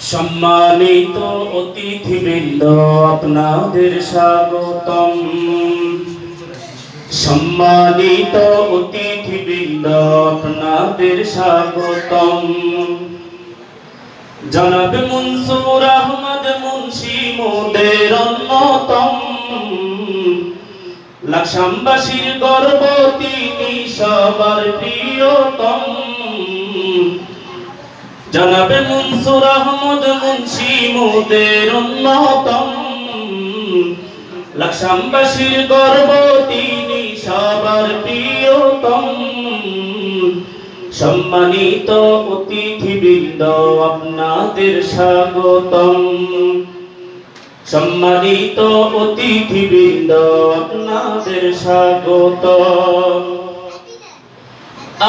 সম্মানিত অতিথিবৃন্দ, আপনাদের স্বাগতম। সম্মানিত অতিথিবৃন্দ, আপনাদের স্বাগতম। জনাব মনসুর আহমদ মুন্সি, মোদের অন্যতম। লাকসামবাসীর গর্ব, তিনি সবার প্রিয়তম। জনাবে মনসুর আহমদ মুন্সি মোদের অন্যতম লাকসামবাসীর গর্ব, তিনি সবার প্রিয়তম। সম্মানিত অতিথিবৃন্দ, আপনাদের স্বাগতম। সম্মানিত অতিথিবৃন্দ, আপনাদের স্বাগত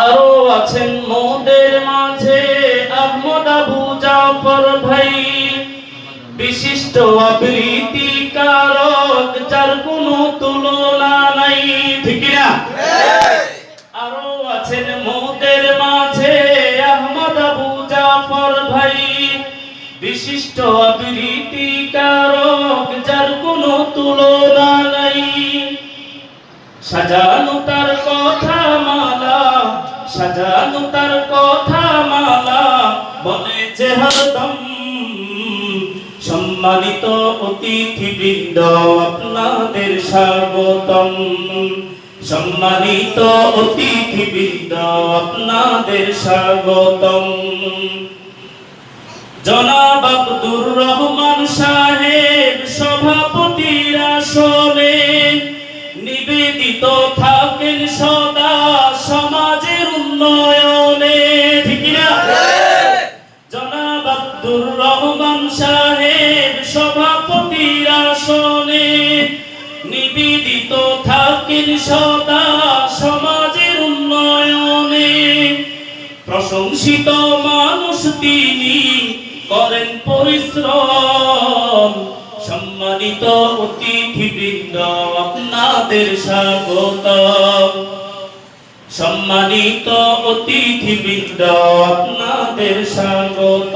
আরও আছেন মোদের বিশিষ্ট আবৃত্তি কারক যার কোনো তুলনা নাই। ঠিক না আরও আছেন মোদের মাঝে আহমদ আবু জাফর ভাই। বিশিষ্ট আবৃত্তি কারক যার কোনো তুলনা নাই। সাজানো তার কথা মালা সাজানো তার কথা মালা বলে যে হরদম সম্মানিত অতিথিবৃন্দ, আপনাদের স্বাগতম। সম্মানিত অতিথিবৃন্দ, আপনাদের স্বাগতম। জনাব আব্দুর রহমান সাহেব, সভাপতির আসনে নিবেদিত রহমান সাহেব সভাপতির আসনে নিবেদিত থাকেন সদা সমাজের উন্নয়নে। প্রশংসিত মানুষ তিনি করেন পরিশ্রম। সম্মানিত অতিথিবৃন্দ, আপনাদের স্বাগত। সম্মানিত অতিথিবৃন্দ, আপনাদের স্বাগত।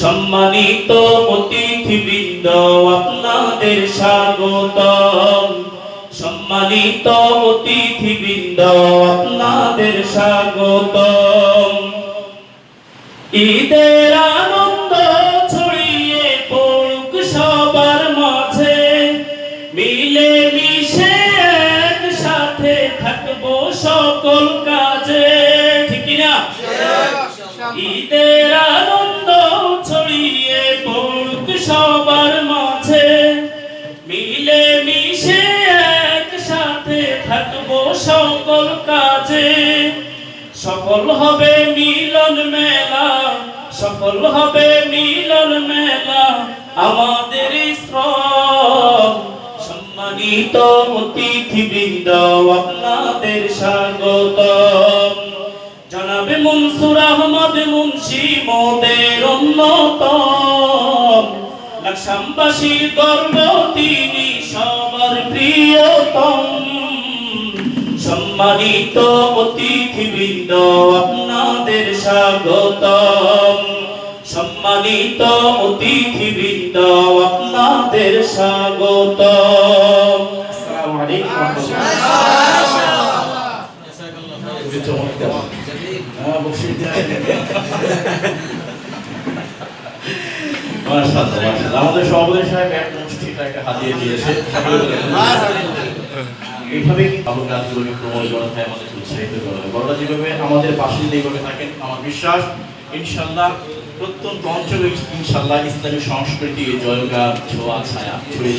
সম্মানিত অতিথিবৃন্দ আপনাদের স্বাগতম। সম্মানিত অতিথিবৃন্দ আপনাদের স্বাগতম। ঈদের আনন্দ ছড়িয়ে পড়ুক সবার মাঝে। মিলে মিশে একসাথে থাকব সকল কাজে। ঠিক না ঈদের আনন্দ সকল কাজে সফল হবে মিলন মেলা, সফল হবে মিলন মেলা আমাদের শ্রম। সম্মানিত অতিথিবৃন্দ, আপনাদের স্বাগতম। জনাবে মনসুর আহমদ মুন্সি মোদের অন্যতম। লাকসামবাসীর গর্ব, তিনি সবার প্রিয়তম। সম্মানিত অতিথিবৃন্দ আপনাদের স্বাগতম। সম্মানিত অতিথিবৃন্দ আপনাদের স্বাগতম। আসসালামু আলাইকুম মাশাআল্লাহ। আমাদের সভাপতি সাহেব এক মুষ্টিটা একটা হাতিয়ে দিয়েছে। এইভাবে ভালো কাজগুলোকে প্রমোট করা হয় আমাদের উৎসাহিত করা হয়। বড়রা যেভাবে আমাদের পাশে যদি এইভাবে থাকেন, আমার বিশ্বাস ইনশাল্লাহ প্রত্যন্ত অঞ্চলে ইনশাল্লাহ ইসলামী সংস্কৃতি জয়গা ছোয়া, ছায়া ছড়িয়ে